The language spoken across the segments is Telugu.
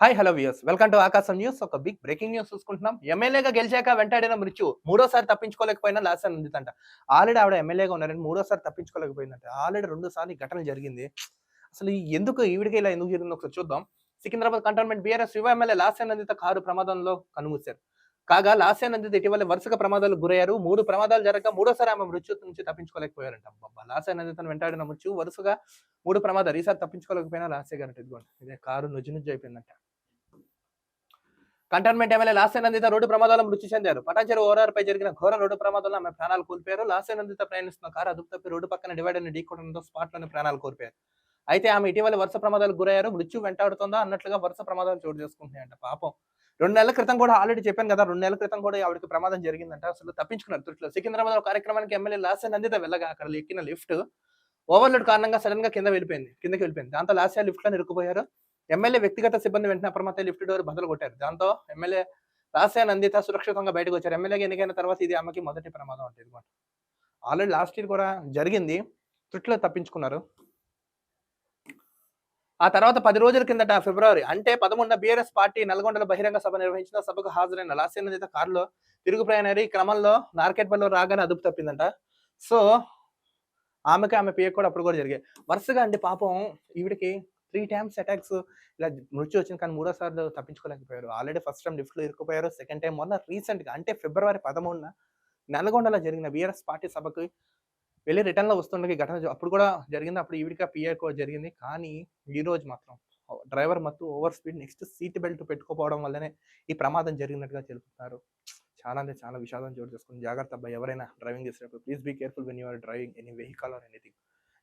Hi hello views welcome to Aakasam news ఒక బిగ్ బ్రేకింగ్ న్యూస్ చూసుకుంటున్నాం. ఎమ్మెల్యేగా గెలిచాక వెంటాడిన మృత్యు. మూడోసారి తప్పించుకోలేకపోయినా లాస్ట్ ఉందిందంట ఆల్రెడీ ఆవిడ ఎమ్మెల్యేగా ఉన్నారని మూడోసారి తప్పించుకోలేకపోయిందంట ఆల్రెడీ రెండు సార్లు ఘటన జరిగింది. అసలు ఈ ఎందుకు ఈవిడికి ఇలా ఎందుకు జరిగింది ఒకసారి చూద్దాం. సికింద్రాబాద్ కంటోన్మెంట్ బీఆర్ఎస్ యువ ఎమ్మెల్యే లాస్య నందిత కారు ప్రమాదంలో కనుమూశారు. కాగా లాస్య నందిత ఇటీవల వరుసగా ప్రమాదాలు గురయ్యారు. మూడు ప్రమాదాలు జరగక మూడోసారి ఆమె మృత్యు నుంచి తప్పించుకోలేకపోయారంట. బాబా లాస్య నందితను వెంటాడిన మృత్యు వరుసగా మూడు ప్రమాదాలు. ఈసారి తప్పించుకోలేకపోయినా లాస్య గారు ఇదిగోండి. ఇదే కారు నుజ్జు నుజ్జు అయిపోయిందంట. కంటైన్మెంట్ ఎమ్మెల్యే లాస్యనందిత రోడ్డు ప్రమాదంలో మృతి చెందారు. పటాంచెరు ఓరార్పై జరిగిన ఘోర రోడ్డు ప్రమాదంలో ఆమె ప్రాణాలు కోల్పోయారు. లాస్యనందిత ప్రయాణిస్తున్న కారు అదుపు తప్పి రోడ్డు పక్కన డివైడర్ని ఢీకొనడంతో స్పాట్ ప్రాణాలు కోల్పోయారు. అయితే ఆమె ఇటీవల వరుస ప్రమాదాలకు గురయ్యారు. మృత్యు వెంటాడుతుందా అన్నట్లుగా వరుస ప్రమాదాలు చోటు చేసుకుంటున్నాయంట. పాపం రెండు నెలల క్రితం కూడా ఆల్రెడీ చెప్పాను కదా రెండు నెలల క్రితం కూడా ఆవిడకి ప్రమాదం జరిగిందంట. అసలు తప్పించుకున్నారు త్రుట్లో సికింద్రాబాద్ కార్యక్రమానికి ఎమ్మెల్యే లాస్య నందిత వెళ్ళగా అక్కడ ఎక్కిన లిఫ్ట్ ఓవర్లోడ్ కారణంగా సడన్గా కింద వెళ్ళిపోయింది. కిందకి వెళ్ళిపోయింది. దాంతో లాస్య లిఫ్ట్లో నిరుక్కుపోయారు. ఎమ్మెల్యే వ్యక్తిగత సిబ్బంది వెంటనే అప్రమత్త లిఫ్ట్ డోర్ బదులు కొట్టారు. దాంతో ఎమ్మెల్యే రాసే నందిత సురక్షితంగా బయటకు వచ్చారు. ఎమ్మెల్యేగా ఎన్నికైన తర్వాత ఇది ఆమెకి మొదటి ప్రమాదం అంటే ఇదిగోండి. ఆల్రెడీ లాస్ట్ ఇయర్ కూడా జరిగింది. త్రుట్లో తప్పించుకున్నారు. ఆ తర్వాత పది రోజుల కిందట ఫిబ్రవరి అంటే పదమూడున బీఆర్ఎస్ పార్టీ నల్గొండలో బహిరంగ సభ నిర్వహించిన సభకు హాజరైన లాస్య నందిత కారులో తిరుగు ప్రయాణారు ఈ క్రమంలో నార్కెట్పల్లిలో రాగానే అదుపు తప్పిందంట. సో ఆమెకి ఆమె పేరు కూడా అప్పుడు కూడా జరిగాయి. వరుసగా అండి పాపం ఈవిడికి త్రీ టైమ్స్ అటాక్స్ ఇలా మృత్యు వచ్చింది కానీ మూడోసార్లు తప్పించుకోలేకపోయారు. ఆల్రెడీ ఫస్ట్ టైం లిఫ్ట్లో ఇరుక్కుపోయారు. సెకండ్ టైం మొన్న రీసెంట్గా అంటే ఫిబ్రవరి పదమూడున నల్గొండలో జరిగిన బీఆర్ఎస్ పార్టీ సభకు వెళ్ళి రిటర్న్లో వస్తుండగా ఈ ఘటన అప్పుడు కూడా జరిగింది. అప్పుడు ఈవిడిగా పిఏ జరిగింది. కానీ ఈ మాత్రం డ్రైవర్ మత్తు over speed next seat belt పెట్టుకోపోవడం వల్లనే ఈ ప్రమాదం జరిగినట్టుగా తెలుపుతున్నారు చాలా అంటే చాలా విషాదం చోటు చేసుకుని జాగ్రత్త అబ్బాయి ఎవరైనా డ్రైవింగ్ చేసినప్పుడు please be careful when you're driving any vehicle or anything.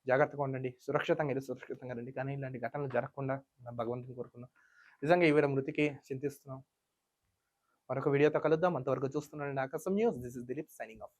జాగ్రత్తగా ఉండండి. సురక్షితంగా ఇది సురక్షితంగా రండి. కానీ ఇలాంటి ఘటనలు జరగకుండా నా భగవంతుని కోరుకున్నాం నిజంగా ఈవిడ మృతికి చింతిస్తున్నాం. మరొక వీడియోతో కలుద్దాం. అంతవరకు చూస్తున్నాను Aakasam news. This is Dilip signing off.